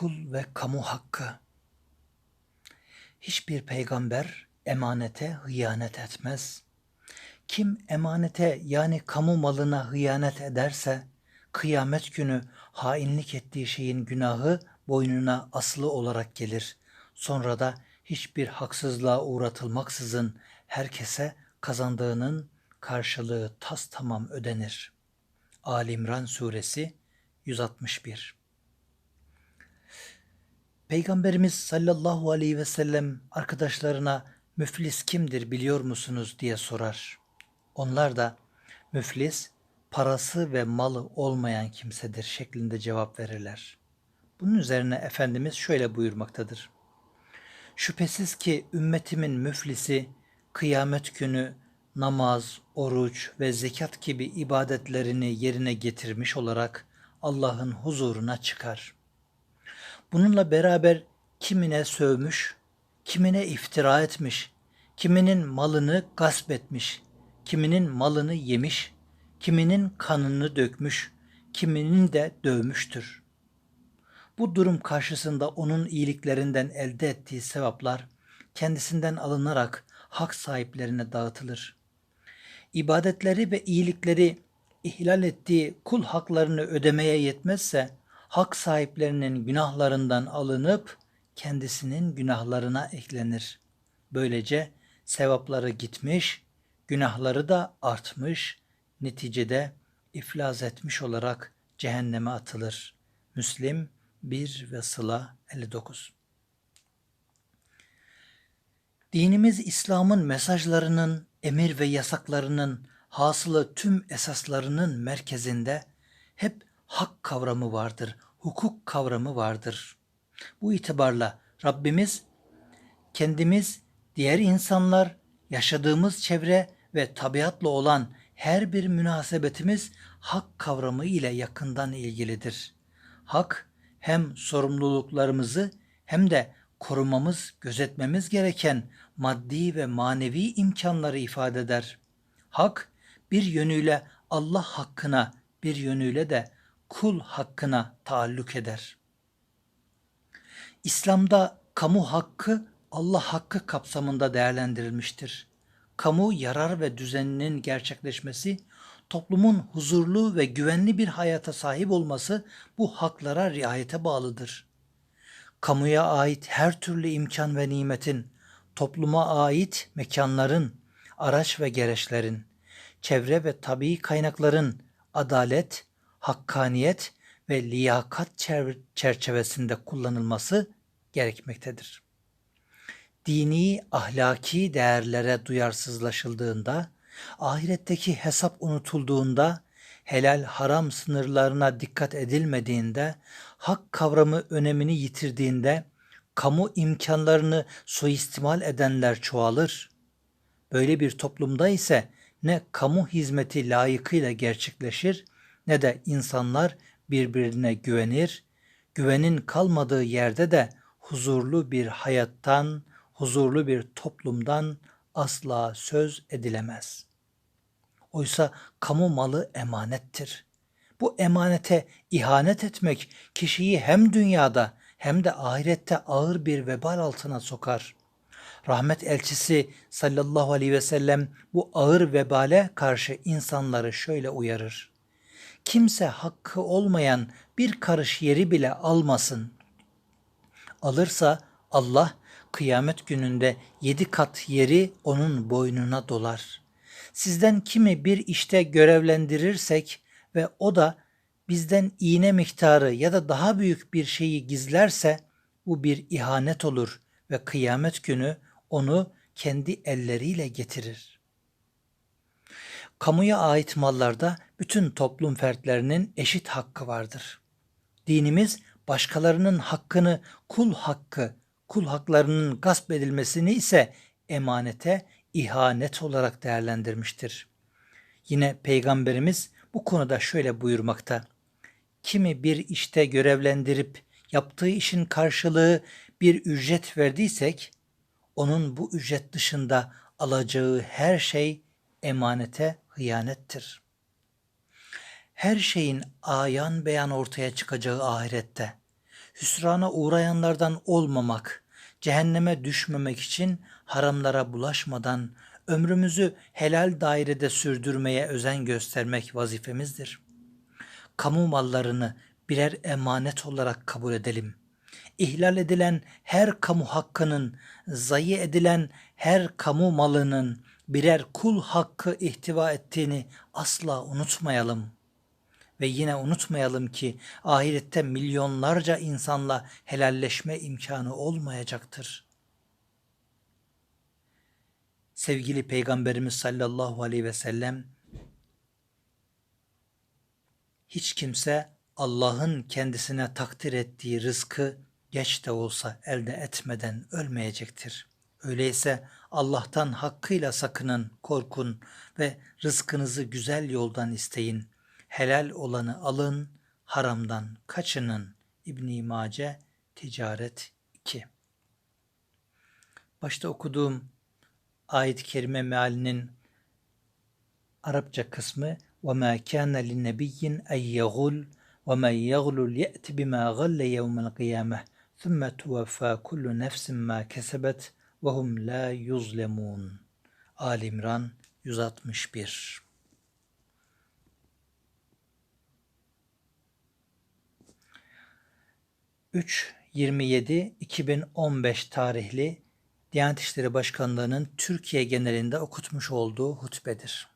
Kul ve kamu hakkı. Hiçbir peygamber emanete hıyanet etmez. Kim emanete yani kamu malına hıyanet ederse kıyamet günü hainlik ettiği şeyin günahı boynuna asılı olarak gelir. Sonra da hiçbir haksızlığa uğratılmaksızın herkese kazandığının karşılığı tas tamam ödenir. Ali İmran Suresi 161 Peygamberimiz sallallahu aleyhi ve sellem arkadaşlarına müflis kimdir biliyor musunuz diye sorar. Onlar da müflis parası ve malı olmayan kimsedir şeklinde cevap verirler. Bunun üzerine Efendimiz şöyle buyurmaktadır. Şüphesiz ki ümmetimin müflisi kıyamet günü namaz, oruç ve zekat gibi ibadetlerini yerine getirmiş olarak Allah'ın huzuruna çıkar. Bununla beraber kimine sövmüş, kimine iftira etmiş, kiminin malını gasp etmiş, kiminin malını yemiş, kiminin kanını dökmüş, kiminin de dövmüştür. Bu durum karşısında onun iyiliklerinden elde ettiği sevaplar kendisinden alınarak hak sahiplerine dağıtılır. İbadetleri ve iyilikleri ihlal ettiği kul haklarını ödemeye yetmezse hak sahiplerinin günahlarından alınıp kendisinin günahlarına eklenir. Böylece sevapları gitmiş, günahları da artmış, neticede iflas etmiş olarak cehenneme atılır. Müslim 1 ve Sıla 59 Dinimiz İslam'ın mesajlarının, emir ve yasaklarının hasılı tüm esaslarının merkezinde hep hak kavramı vardır, hukuk kavramı vardır. Bu itibarla Rabbimiz kendimiz, diğer insanlar, yaşadığımız çevre ve tabiatla olan her bir münasebetimiz hak kavramı ile yakından ilgilidir. Hak hem sorumluluklarımızı hem de korumamız, gözetmemiz gereken maddi ve manevi imkanları ifade eder. Hak bir yönüyle Allah hakkına, bir yönüyle de kul hakkına taalluk eder. İslam'da kamu hakkı Allah hakkı kapsamında değerlendirilmiştir. Kamu yarar ve düzeninin gerçekleşmesi, toplumun huzurlu ve güvenli bir hayata sahip olması bu haklara riayete bağlıdır. Kamuya ait her türlü imkan ve nimetin, topluma ait mekanların, araç ve gereçlerin, çevre ve tabii kaynakların adalet, hakkaniyet ve liyakat çerçevesinde kullanılması gerekmektedir. Dini, ahlaki değerlere duyarsızlaşıldığında, ahiretteki hesap unutulduğunda, helal haram sınırlarına dikkat edilmediğinde, hak kavramı önemini yitirdiğinde, kamu imkanlarını suistimal edenler çoğalır. Böyle bir toplumda ise ne kamu hizmeti layıkıyla gerçekleşir ne de insanlar birbirine güvenir. Güvenin kalmadığı yerde de huzurlu bir hayattan, huzurlu bir toplumdan asla söz edilemez. Oysa kamu malı emanettir. Bu emanete ihanet etmek kişiyi hem dünyada hem de ahirette ağır bir vebal altına sokar. Rahmet elçisi sallallahu aleyhi ve sellem bu ağır vebale karşı insanları şöyle uyarır. Kimse hakkı olmayan bir karış yeri bile almasın. Alırsa Allah kıyamet gününde yedi kat yeri onun boynuna dolar. Sizden kimi bir işte görevlendirirsek ve o da bizden iğne miktarı ya da daha büyük bir şeyi gizlerse bu bir ihanet olur ve kıyamet günü onu kendi elleriyle getirir. Kamuya ait mallarda bütün toplum fertlerinin eşit hakkı vardır. Dinimiz başkalarının hakkını kul hakkı, kul haklarının gasp edilmesini ise emanete ihanet olarak değerlendirmiştir. Yine Peygamberimiz bu konuda şöyle buyurmakta. Kimi bir işte görevlendirip yaptığı işin karşılığı bir ücret verdiysek, onun bu ücret dışında alacağı her şey emanete hıyanettir. Her şeyin ayan beyan ortaya çıkacağı ahirette. hüsrana uğrayanlardan olmamak, cehenneme düşmemek için haramlara bulaşmadan ömrümüzü helal dairede sürdürmeye özen göstermek vazifemizdir. Kamu mallarını birer emanet olarak kabul edelim. İhlal edilen her kamu hakkının, zayi edilen her kamu malının birer kul hakkı ihtiva ettiğini asla unutmayalım. Ve yine unutmayalım ki ahirette milyonlarca insanla helalleşme imkanı olmayacaktır. Sevgili Peygamberimiz sallallahu aleyhi ve sellem hiç kimse Allah'ın kendisine takdir ettiği rızkı geç de olsa elde etmeden ölmeyecektir. Öyleyse Allah'tan hakkıyla sakının, korkun ve rızkınızı güzel yoldan isteyin Helal olanı alın, haramdan kaçının. İbn Mace Ticaret 2 Başta okuduğum ayet-i kerime mealinin Arapça kısmı وَمَا كَانَ لِنَّبِيٍّ اَنْ يَغُلْ وَمَنْ يَغْلُلْ يَأْتِ بِمَا غَلَّ يَوْمَ الْقِيَامَةِ ثُمَّ تُوَفَّى كُلُّ نَفْسٍ مَا كَسَبَتْ وَهُمْ لَا يُظْلَمُونَ Ali İmran 161 3.27.2015 tarihli Diyanet İşleri Başkanlığı'nın Türkiye genelinde okutmuş olduğu hutbedir.